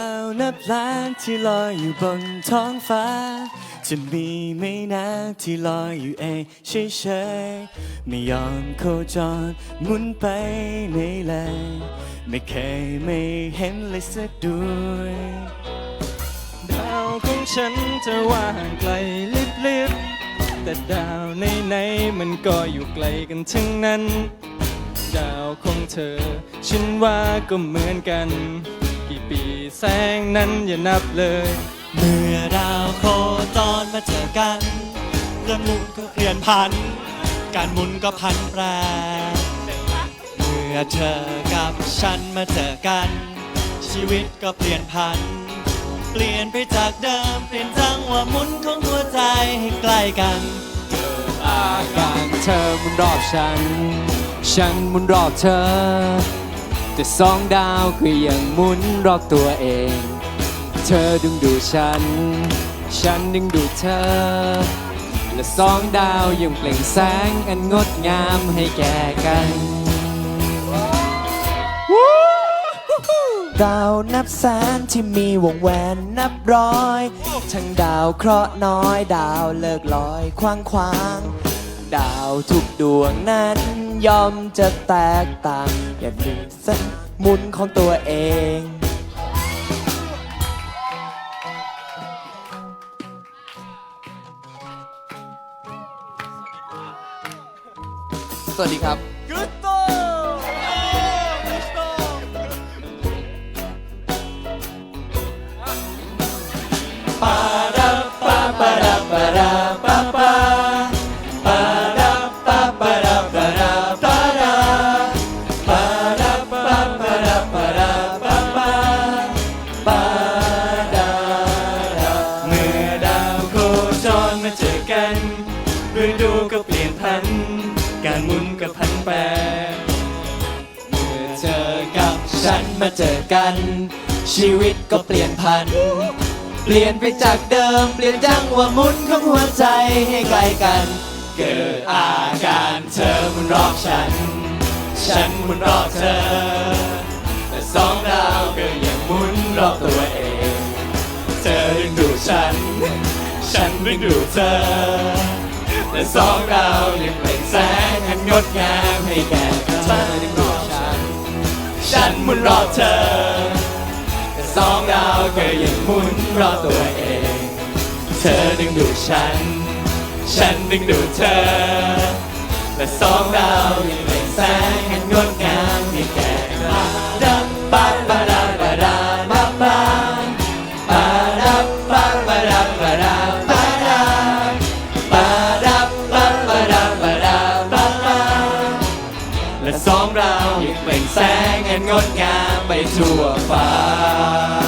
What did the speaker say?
าวนับล้านที่ลอยอยู่บนท้องฟ้า จะมีไม่นาที่ลอยอยู่เองเฉยๆไม่ยอมโคจรหมุนไปไหนเลย ไม่เคยไม่เห็นเลยสักดวงดาวของฉันจะว่างไกลลิบลิบแต่ดาวในไหนๆมันก็อยู่ไกลกันทั้งนั้น ดาวของเธอ ฉันว่าก็เหมือนกัน กี่ปีแสงนั้นอย่านับเลย เมื่อดาวโคจรมาเจอกันเรื่องหมุนก็เปลี่ยนพัน การหมุนก็พันแปร เมื่อเธอกับฉันมาเจอกัน ชีวิตก็เปลี่ยนพัน เปลี่ยนไปจากเดิมเปลี่ยนจังหวะหมุนของหัวใจให้ใกล้กันอาการเธอหมุนรอบฉัน ฉันหมุนรอบเธอ แต่สองดาวคือยังหมุนรอบตัวเอง เธอดึงดูดฉัน ฉันดึงดูดเธอ และสองดาวยังเปล่งแสงอันงดงามให้แก่กันดาวนับแสนที่มีวงแหวนนับร้อย ทั้งดาวเคราะห์น้อยดาวเลิกลอยคว้างคว้าง ดาวทุกดวงนั้นยอมจะแตกต่าง อย่าลืมสมุนของตัวเอง สวัสดีครับ ฤดูก็เปลี่ยนพัน การหมุนก็พันแปรเมื่อเจอกับฉันมาเจอกัน ชีวิตก็เปลี่ยนพัน เปลี่ยนไปจากเดิม เปลี่ยนจังหวะหมุนของหัวใจให้ใกล้กัน เกิดอาการเธอหมุนรอบฉัน ฉันหมุนรอบเธอ แต่สองดาวก็ยังหมุนรอบตัวเอง เธอดึงดูดฉัน ฉันดึงดูดเธอ แต่สองดาวยังเปล่งแสงอันงดงามให้แก่เธอดึงดูดฉัน ฉันหมุนรอบเธอแต่สองดาวก็ยังหมุนรอบตัวเอง เธอดึงดูดฉัน ฉันดึงดูดเธอ และสองดาวยังเปล่งแสงอันงดงามให้แก่ เรายังเปล่งแสงอันงดงามไปทั่วฟ้า